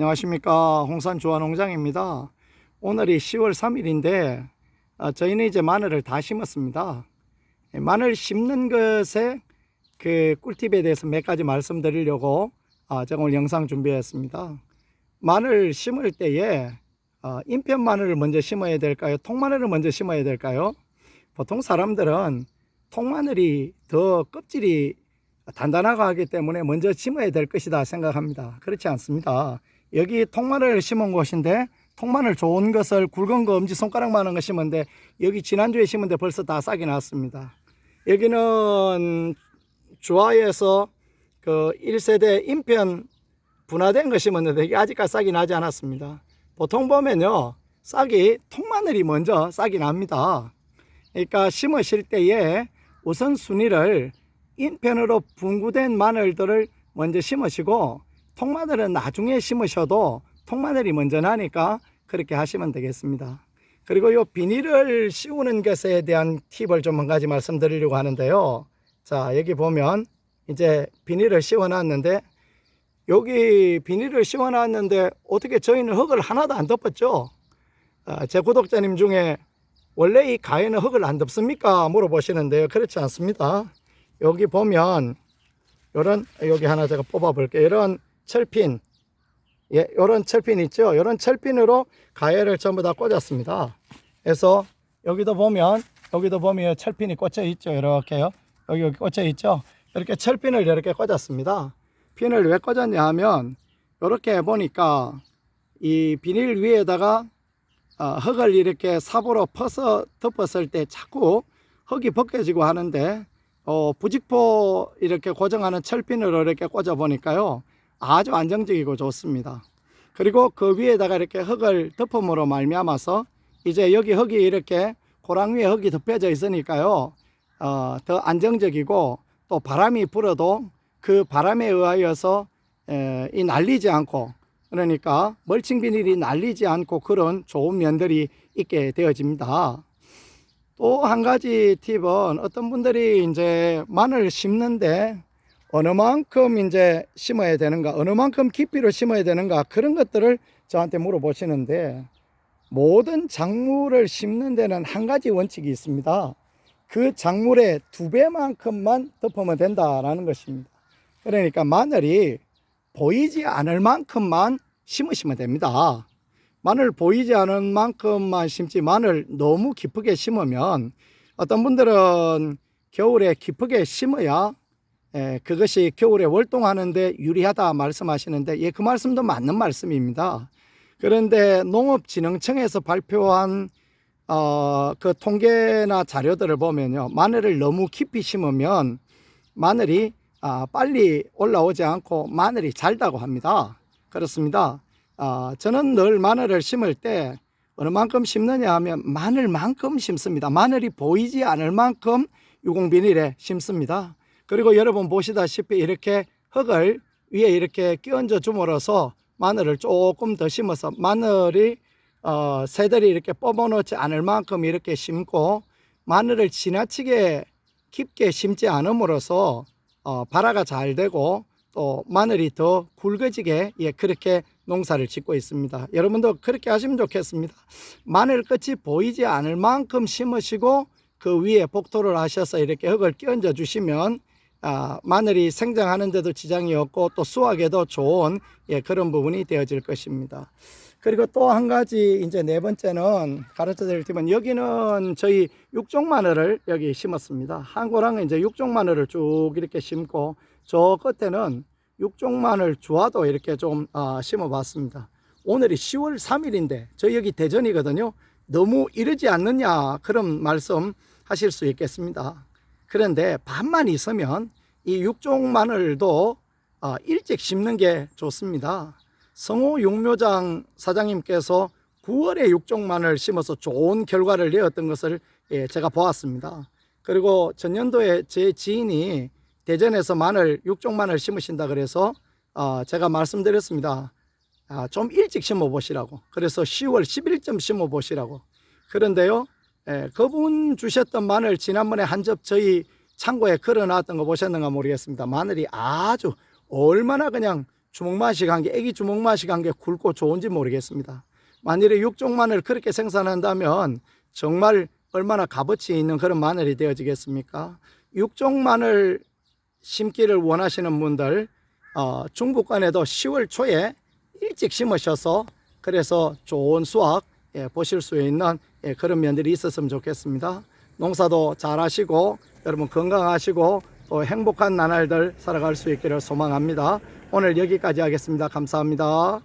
안녕하십니까 홍산 주화농장입니다. 오늘이 10월 3일인데 어, 저희는 이제 마늘을 다 심었습니다. 예, 마늘 심는 것에 그 꿀팁에 대해서 몇 가지 말씀드리려고 어, 제가 오늘 영상 준비했습니다. 마늘 심을 때에 어, 인편 마늘을 먼저 심어야 될까요? 통마늘을 먼저 심어야 될까요? 보통 사람들은 통마늘이 더 껍질이 단단하고 하기 때문에 먼저 심어야 될 것이다 생각합니다. 그렇지 않습니다. 여기 통마늘 심은 곳인데 통마늘 좋은 것을 굵은 거 엄지 손가락만한 거 심은데 여기 지난주에 심은데 벌써 다 싹이 났습니다. 여기는 주화에서 그 1세대 인편 분화된 거 심었는데 이게 아직까지 싹이 나지 않았습니다. 보통 보면요 싹이 통마늘이 먼저 싹이 납니다. 그러니까 심으실 때에 우선 순위를 인편으로 분구된 마늘들을 먼저 심으시고 통마늘은 나중에 심으셔도 통마늘이 먼저 나니까 그렇게 하시면 되겠습니다. 그리고 요 비닐을 씌우는 것에 대한 팁을 좀 한 가지 말씀드리려고 하는데요. 자, 여기 보면 이제 비닐을 씌워 놨는데 여기 비닐을 씌워 놨는데 어떻게 저희는 흙을 하나도 안 덮었죠? 아, 제 구독자님 중에 원래 이 가에는 흙을 안 덮습니까? 물어보시는데요. 그렇지 않습니다. 여기 보면 요런 여기 하나 제가 뽑아 볼게요. 이런 철핀 예, 요런 철핀 있죠? 요런 철핀으로 가해를 전부 다 꽂았습니다. 그래서 여기도 보면 여기도 보면 철핀이 꽂혀 있죠. 이렇게요. 여기 여기 꽂혀 있죠. 이렇게 철핀을 이렇게 꽂았습니다. 핀을 왜 꽂았냐 하면 이렇게 보니까 이 비닐 위에다가 어, 흙을 이렇게 삽으로 퍼서 덮었을 때 자꾸 흙이 벗겨지고 하는데 어, 부직포 이렇게 고정하는 철핀으로 이렇게 꽂아 보니까요 아주 안정적이고 좋습니다. 그리고 그 위에다가 이렇게 흙을 덮음으로 말미암아서 이제 여기 흙이 이렇게 고랑 위에 흙이 덮여져 있으니까요 어, 더 안정적이고 또 바람이 불어도 그 바람에 의하여서 에, 이 날리지 않고 그러니까 멀칭 비닐이 날리지 않고 그런 좋은 면들이 있게 되어집니다. 또 한 가지 팁은 어떤 분들이 이제 마늘 심는데 어느 만큼 이제 심어야 되는가, 어느 만큼 깊이로 심어야 되는가 그런 것들을 저한테 물어보시는데 모든 작물을 심는 데는 한 가지 원칙이 있습니다. 그 작물의 두 배만큼만 덮으면 된다라는 것입니다. 그러니까 마늘이 보이지 않을 만큼만 심으시면 됩니다. 마늘 보이지 않은 만큼만 심지 마늘 너무 깊게 심으면 어떤 분들은 겨울에 깊게 심어야 예, 그것이 겨울에 월동하는데 유리하다 말씀하시는데 예, 그 말씀도 맞는 말씀입니다. 그런데 농업진흥청에서 발표한 어, 그 통계나 자료들을 보면요. 마늘을 너무 깊이 심으면 마늘이 아, 빨리 올라오지 않고 마늘이 잘다고 합니다. 그렇습니다. 아, 저는 늘 마늘을 심을 때 어느 만큼 심느냐 하면 마늘만큼 심습니다. 마늘이 보이지 않을 만큼 유공비닐에 심습니다. 그리고 여러분 보시다시피 이렇게 흙을 위에 이렇게 끼얹어 줌으로써 마늘을 조금 더 심어서 마늘이 어, 새들이 이렇게 뽑아놓지 않을 만큼 이렇게 심고 마늘을 지나치게 깊게 심지 않음으로써 어, 발화가 잘 되고 또 마늘이 더 굵어지게 예, 그렇게 농사를 짓고 있습니다. 여러분도 그렇게 하시면 좋겠습니다. 마늘 끝이 보이지 않을 만큼 심으시고 그 위에 복토를 하셔서 이렇게 흙을 끼얹어 주시면 아, 마늘이 생장하는데도 지장이 없고 또 수확에도 좋은 예, 그런 부분이 되어질 것입니다. 그리고 또 한 가지 이제 네 번째는 가르쳐 드릴 팁은 여기는 저희 육종 마늘을 여기 심었습니다. 한 고랑은 이제 육종 마늘을 쭉 이렇게 심고 저 끝에는 육종 마늘 주화도 이렇게 좀 아, 심어 봤습니다. 오늘이 10월 3일인데 저희 여기 대전이거든요. 너무 이르지 않느냐 그런 말씀 하실 수 있겠습니다. 그런데 반만 있으면 이 육종 마늘도 아, 일찍 심는 게 좋습니다. 성호 육묘장 사장님께서 9월에 육종만을 심어서 좋은 결과를 내었던 것을 예, 제가 보았습니다. 그리고 전년도에 제 지인이 대전에서 마늘 육종만을 심으신다 그래서 어, 제가 말씀드렸습니다. 아, 좀 일찍 심어 보시라고. 그래서 10월 10일쯤 심어 보시라고. 그런데요, 예, 그분 주셨던 마늘 지난번에 한 접 저희 창고에 걸어놨던 거 보셨는가 모르겠습니다. 마늘이 아주 얼마나 그냥 주먹맛이 간 게 애기 주먹맛이 간 게 굵고 좋은지 모르겠습니다. 만일에 육종 마늘 그렇게 생산한다면 정말 얼마나 값어치 있는 그런 마늘이 되어지겠습니까? 육종 마늘 심기를 원하시는 분들 어, 중부권에도 10월 초에 일찍 심으셔서 그래서 좋은 수확 예, 보실 수 있는 예, 그런 면들이 있었으면 좋겠습니다. 농사도 잘 하시고 여러분 건강하시고 또 행복한 나날들 살아갈 수 있기를 소망합니다. 오늘 여기까지 하겠습니다. 감사합니다.